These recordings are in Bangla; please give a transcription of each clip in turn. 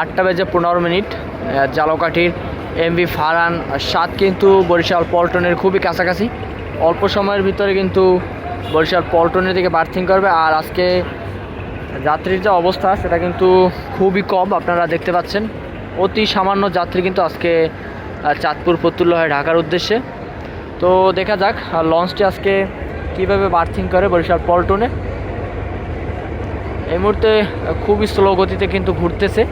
আটটা বেজে পনেরো মিনিট জালকাঠির এমবি ফারান সাত কিন্তু বরিশাল পল্টনের খুবই কাছাকাছি। অল্প সময়ের ভিতরে কিন্তু বরিশাল পল্টনের দিকে বার্থিং করবে আর আজকে যাত্রীর যে অবস্থা সেটা কিন্তু খুবই কম আপনারা দেখতে পাচ্ছেন। অতি সামান্য যাত্রী কিন্তু আজকে চাঁদপুর ফতুল্লা হয় ঢাকার উদ্দেশ্যে। তো দেখা যাক লঞ্চটি আজকে কীভাবে বার্থিং করে বরিশাল পল্টনে। এই মুহূর্তে খুবই স্লো গতিতে কিন্তু ঘুরতেছে।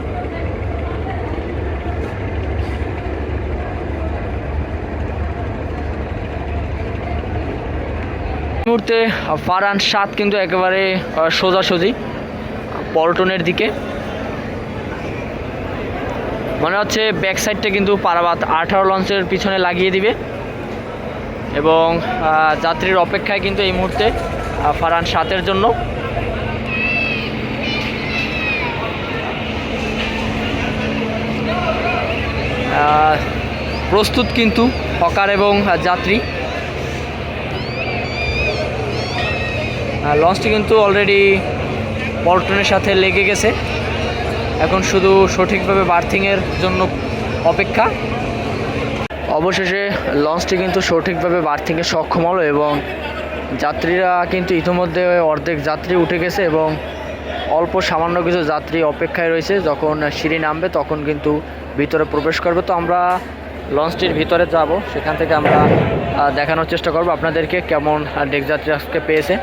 মুহূর্তে ফারান সাত কিন্তু একেবারে সোজাসুজি পল্টনের দিকে। মনে হচ্ছে ব্যাক সাইডটা কিন্তু পারাবাত আঠারো লঞ্চের পিছনে লাগিয়ে দিবে। এবং যাত্রীর অপেক্ষায় কিন্তু এই মুহূর্তে আহ, ফারহান সাতের জন্য। প্রস্তুত কিন্তু হকার এবং যাত্রী। লঞ্চটি কিন্তু অলরেডি পল্টনের সাথে লেগে গেছে। এখন শুধু সঠিকভাবে বার্থিংয়ের জন্য অপেক্ষা। অবশেষে লঞ্চটি কিন্তু সঠিকভাবে বার্থিংয়ে সক্ষম হলো এবং যাত্রীরা কিন্তু ইতিমধ্যে অর্ধেক যাত্রী উঠে গেছে এবং অল্প সামান্য কিছু যাত্রী অপেক্ষায় রয়েছে। যখন সিঁড়ি নামবে তখন কিন্তু ভিতরে প্রবেশ করবে। তো আমরা লঞ্চটির ভিতরে যাব। সেখান থেকে আমরা দেখানোর চেষ্টা করব আপনাদেরকে কেমন ডেক যাত্রী আজকে পেয়েছে।